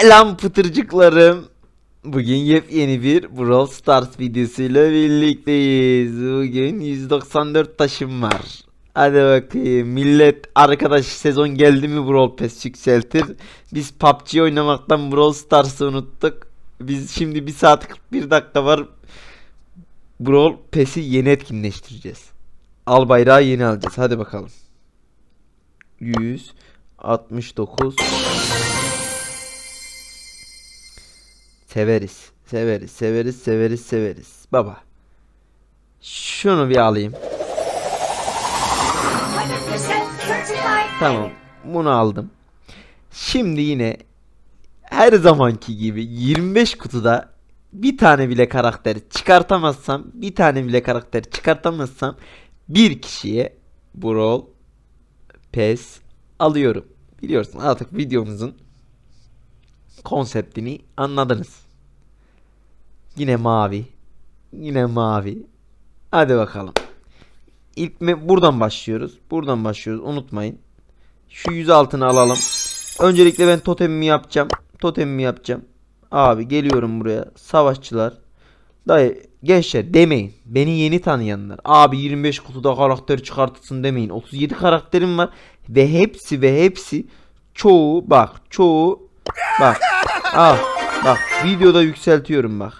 Selam pıtırcıklarım. Bugün yepyeni bir Brawl Stars videosuyla birlikteyiz. Bugün 194 taşım var. Hadi bakayım millet arkadaş sezon geldi mi Brawl Pass yükseltir. Biz PUBG oynamaktan Brawl Stars'ı unuttuk. Biz şimdi 1 saat 41 dakika var. Brawl Pass'i yeni etkinleştireceğiz. Al bayrağı yeni alacağız. Hadi bakalım. 169 Severiz. Severiz. Severiz. Severiz. Severiz. Baba. Şunu bir alayım. 100% certified. Tamam. Bunu aldım. Şimdi yine her zamanki gibi 25 kutuda bir tane bile karakter çıkartamazsam, bir tane bile karakter çıkartamazsam bir kişiye Brawl Pass alıyorum. Biliyorsun artık videomuzun konseptini anladınız. Yine mavi. Yine mavi. Hadi bakalım. İlk me- buradan başlıyoruz. Buradan başlıyoruz. Unutmayın. Şu yüz altını alalım. Öncelikle ben totemimi yapacağım. Totemimi yapacağım. Abi geliyorum buraya. Savaşçılar. Dayı gençler demeyin. Beni yeni tanıyanlar. Abi 25 kutuda karakter çıkartırsın demeyin. 37 karakterim var. Ve hepsi ve hepsi çoğu bak çoğu bak. Al bak videoda yükseltiyorum bak.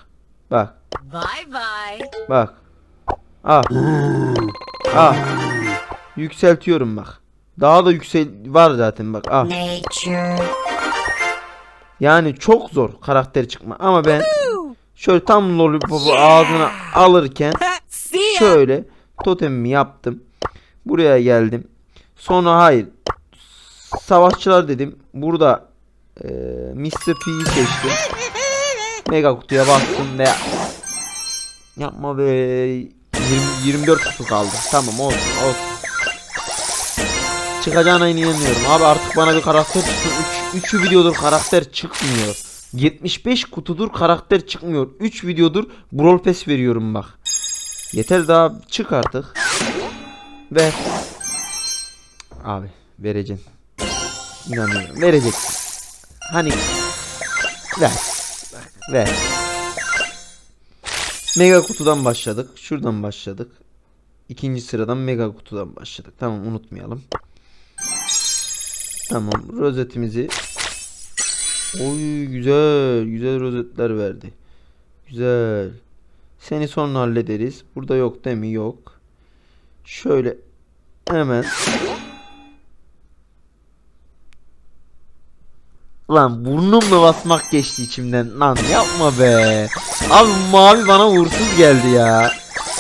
Bak Bye bye. bak. Al. Al. Yükseltiyorum bak. Daha da yüksel var zaten bak. Al. Nature. Yani çok zor karakter çıkma ama ben şöyle tam lollipop'u ağzına alırken şöyle totemimi yaptım. Buraya geldim. Sonra hayır. Savaşçılar dedim. Burada e, Mr. P'yi seçtim. Mega kutuya bastım ve yapma be 20, 24 kutu kaldı. Tamam olsun olsun. Çıkacağına inanıyorum. Abi artık bana bir karakter çıksın. 3 3 videodur karakter çıkmıyor. 75 kutudur karakter çıkmıyor. 3 videodur Brawl Pass veriyorum bak. Yeter daha çık artık. Ver. Abi vereceksin. İnanıyorum. Vereceksin. Hani ver. Ver. Mega kutudan başladık. Şuradan başladık. İkinci sıradan mega kutudan başladık. Tamam unutmayalım. Tamam rozetimizi Oy güzel güzel rozetler verdi. Güzel. Seni sonra hallederiz. Burada yok değil mi? Yok. Şöyle hemen Lan burnumla basmak geçti içimden. Lan yapma be. Abi mavi bana uğursuz geldi ya.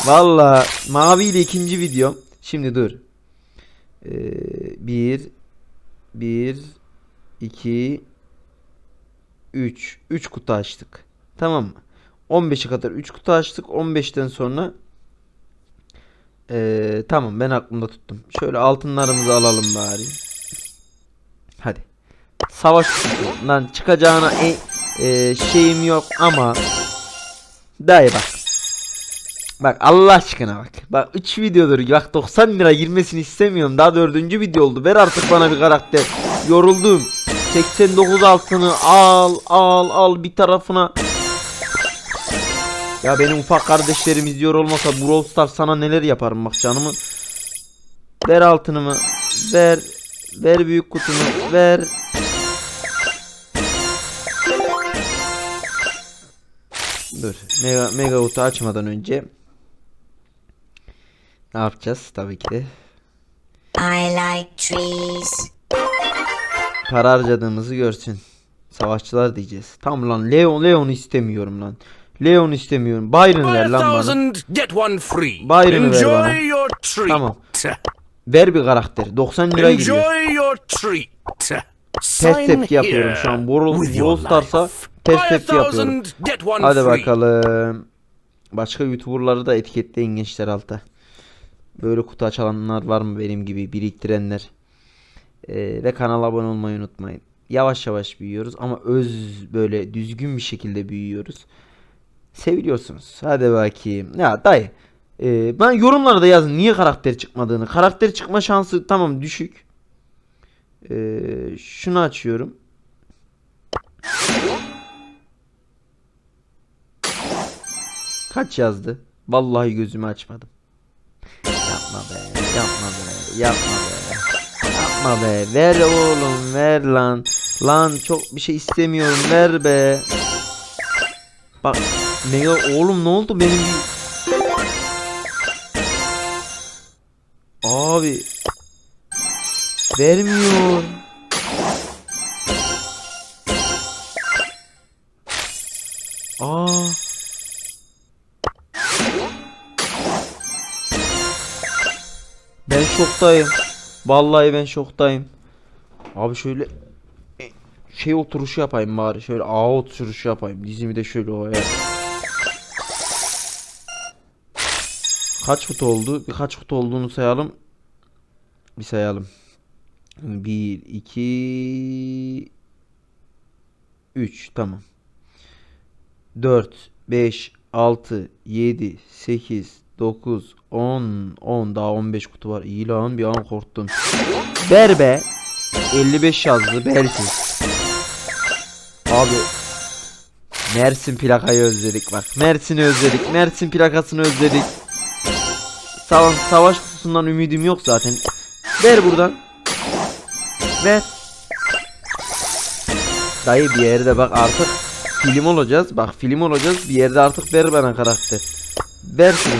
Valla mavi ile ikinci videom. Şimdi dur. Ee, bir bir iki üç üç kutu açtık. Tamam mı? 15'e kadar 3 kutu açtık. 15'ten sonra ee, tamam ben aklımda tuttum. Şöyle altınlarımızı alalım bari. Hadi. Savaş kutusu. Lan çıkacağına e, e, şeyim yok ama Dayı bak. Bak Allah aşkına bak. Bak 3 videodur. Bak 90 lira girmesini istemiyorum. Daha 4. video oldu. Ver artık bana bir karakter. Yoruldum. 89 altını al al al bir tarafına. Ya benim ufak kardeşlerim izliyor olmasa Brawl Stars sana neler yaparım bak canımı. Ver altınımı. Ver. Ver büyük kutumu. Ver. Dur. Mega, mega kutu açmadan önce ne yapacağız? Tabii ki de I like trees. para harcadığımızı görsün. Savaşçılar diyeceğiz. Tamam lan Leon Leon istemiyorum lan. Leon istemiyorum. Byron ver lan bana. thousand, get one free. Byron'ı ver bana. Enjoy your treat. Tamam. Ver bir karakter. 90 lira gidiyor. Test tepki yapıyorum şu an. Brawl, test tepki yapıyorum. Hadi bakalım. Başka YouTuber'ları da etiketleyin gençler alta. Böyle kutu açanlar var mı benim gibi biriktirenler? Ee, ve kanala abone olmayı unutmayın. Yavaş yavaş büyüyoruz ama öz böyle düzgün bir şekilde büyüyoruz. Seviliyorsunuz. Hadi bakayım. Ya dayı. Ee, ben yorumlarda yazın niye karakter çıkmadığını. Karakter çıkma şansı tamam düşük. Ee, şunu açıyorum. Kaç yazdı? Vallahi gözümü açmadım. Yapma be, yapma be, yapma be. Yapma be, ver oğlum, ver lan. Lan çok bir şey istemiyorum, ver be. Bak, ne ya oğlum ne oldu benim Abi Vermiyor. Aa. Ben şoktayım. Vallahi ben şoktayım. Abi şöyle e, şey oturuşu yapayım bari. Şöyle ağa oturuşu yapayım. Dizimi de şöyle o Kaç fut oldu? Birkaç fut olduğunu sayalım. Bir sayalım. 1 2 3 tamam. 4 5 6 7 8 9 10 10 daha 15 kutu var. İyi lan bir an korktum. Ver be. 55 yazdı belki. Abi Mersin plakayı özledik bak. Mersin'i özledik. Mersin plakasını özledik. Savaş, savaş kutusundan ümidim yok zaten. Ver buradan. Ver. Dayı bir yerde bak artık film olacağız. Bak film olacağız. Bir yerde artık ver bana karakter. Ver şunu.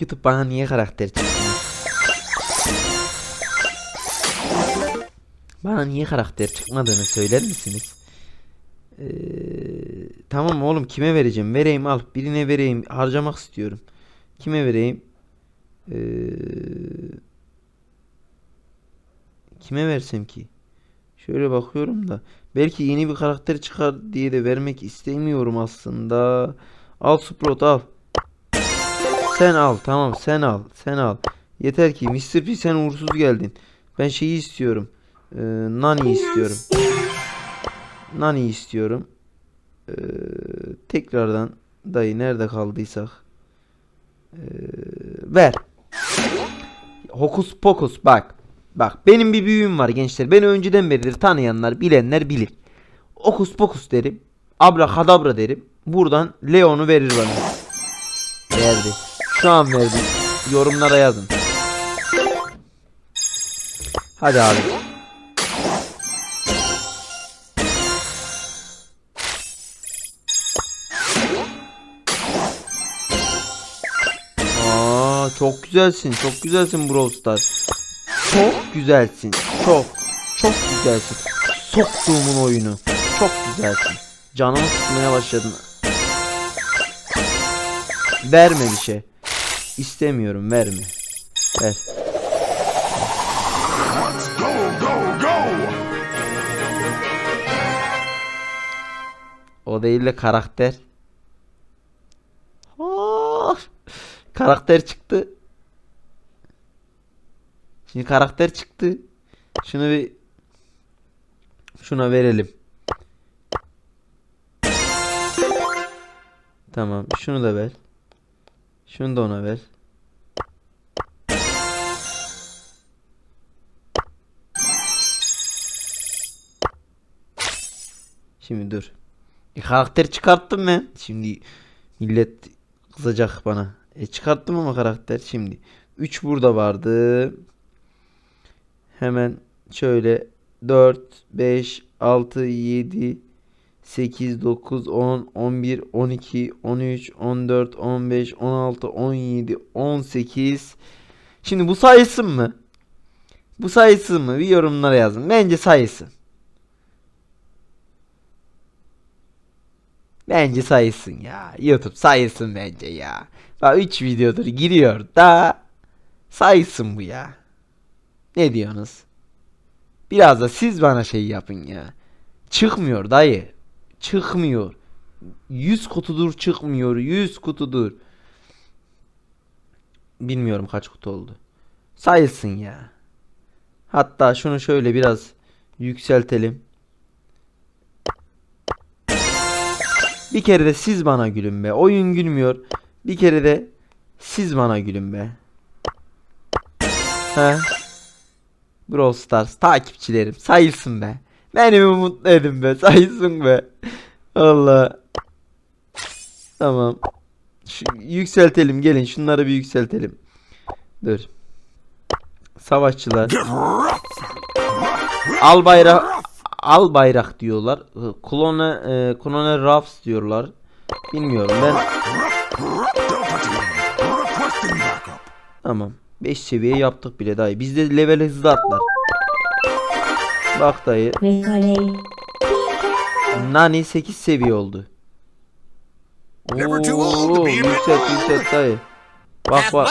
YouTube bana niye karakter çıkmıyor? Bana niye karakter çıkmadığını söyler misiniz? Ee, tamam oğlum kime vereceğim? Vereyim al. Birine vereyim. Harcamak istiyorum. Kime vereyim? Ee, kime versem ki? Şöyle bakıyorum da. Belki yeni bir karakter çıkar diye de vermek istemiyorum aslında. Al Sprout al. Sen al tamam sen al sen al. Yeter ki Mr. P sen uğursuz geldin. Ben şeyi istiyorum. Ee, Nani istiyorum. Nani istiyorum. Ee, tekrardan dayı nerede kaldıysak. Ee, ver. Hokus pokus bak. Bak benim bir büyüğüm var gençler. Beni önceden beridir tanıyanlar bilenler bilir. Hokus pokus derim. Abrakadabra derim. Buradan Leon'u verir bana. Verdi. Şu an verdi. Yorumlara yazın. Hadi abi. Çok güzelsin. Çok güzelsin Brawl Stars. Çok güzelsin. Çok. Çok güzelsin. Soktuğumun oyunu. Çok güzelsin. Canımı sıkmaya başladın. Verme bir şey. İstemiyorum verme. Ver. Go, go, go! O değil de karakter. Ah! Karakter çıktı. Şimdi karakter çıktı. Şunu bir şuna verelim. Tamam, şunu da ver. Şunu da ona ver. Şimdi dur. E, karakter çıkarttım ben. Şimdi millet kızacak bana. E çıkarttım ama karakter şimdi. 3 burada vardı. Hemen şöyle 4, 5, 6, 7, 8, 9, 10, 11, 12, 13, 14, 15, 16, 17, 18. Şimdi bu sayısın mı? Bu sayısın mı? Bir yorumlara yazın. Bence sayısın. Bence sayısın ya. YouTube sayısın bence ya. Bak 3 videodur giriyor da sayısın bu ya. Ne diyorsunuz? Biraz da siz bana şey yapın ya. Çıkmıyor dayı. Çıkmıyor. 100 kutudur çıkmıyor. 100 kutudur. Bilmiyorum kaç kutu oldu. Sayılsın ya. Hatta şunu şöyle biraz yükseltelim. Bir kere de siz bana gülün be. Oyun gülmüyor. Bir kere de siz bana gülün be. He? Brawl Stars takipçilerim sayılsın be. Beni mi mutlu edin be sayılsın be. Allah. Tamam. Şu, yükseltelim gelin şunları bir yükseltelim. Dur. Savaşçılar. Al bayrak. Al bayrak diyorlar. Klone e, Klone Ruffs diyorlar. Bilmiyorum ben. Tamam. 5 seviye yaptık bile dayı. Bizde level hızlı atlar. Bak dayı. Nani 8 seviye oldu. Oo, yükselt yükselt dayı. Bak bak.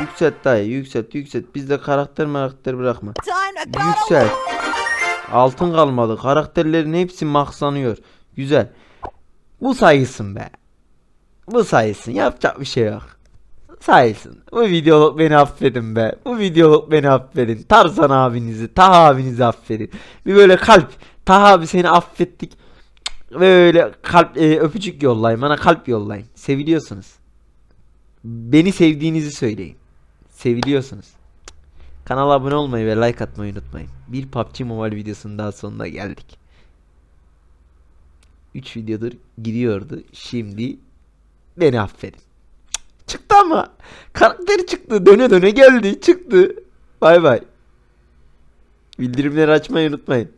Yükselt dayı yükselt yükselt. Bizde karakter karakter bırakma. Time to Yüksel. Altın kalmadı. Karakterlerin hepsi maksanıyor. Güzel. Bu sayılsın be. Bu sayılsın. Yapacak bir şey yok. Sayılsın. Bu videoluk beni affedin be. Bu videoluk beni affedin. Tarzan abinizi, Taha abinizi affedin. Bir böyle kalp. Taha abi seni affettik. Böyle kalp e, öpücük yollayın. Bana kalp yollayın. Seviliyorsunuz. Beni sevdiğinizi söyleyin. Seviliyorsunuz. Kanala abone olmayı ve like atmayı unutmayın. Bir PUBG Mobile videosunun daha sonuna geldik. 3 videodur gidiyordu. Şimdi beni affedin. Çıktı ama. Karakteri çıktı. Döne döne geldi. Çıktı. Bay bay. Bildirimleri açmayı unutmayın.